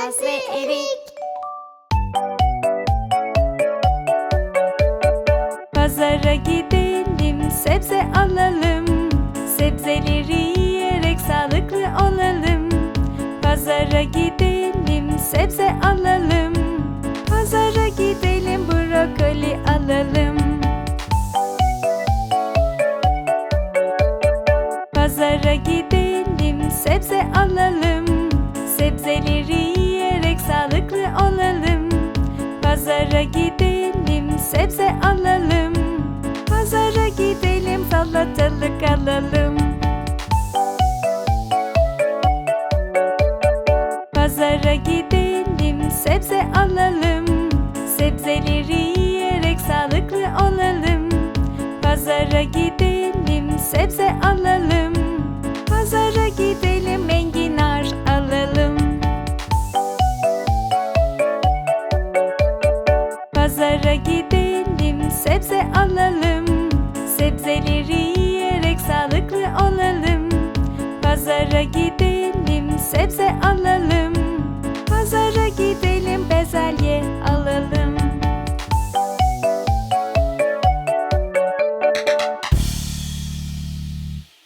kiraz ve erik. Pazara gidelim, sebze alalım. Sebzeleri yiyerek sağlıklı olalım. Pazara gidelim, sebze alalım. Pazara gidelim, brokoli alalım. Pazara gidelim, sebze alalım. Sebzeleri sebze alalım. Pazara gidelim, salatalık alalım. Pazara gidelim, sebze alalım. Sebzeleri yiyerek sağlıklı olalım. Pazara gidelim, sebze alalım. Pazara gidelim, enginar alalım. Pazara gidelim, sebze alalım. Sebzeleri yiyerek sağlıklı olalım. Pazara gidelim, sebze alalım.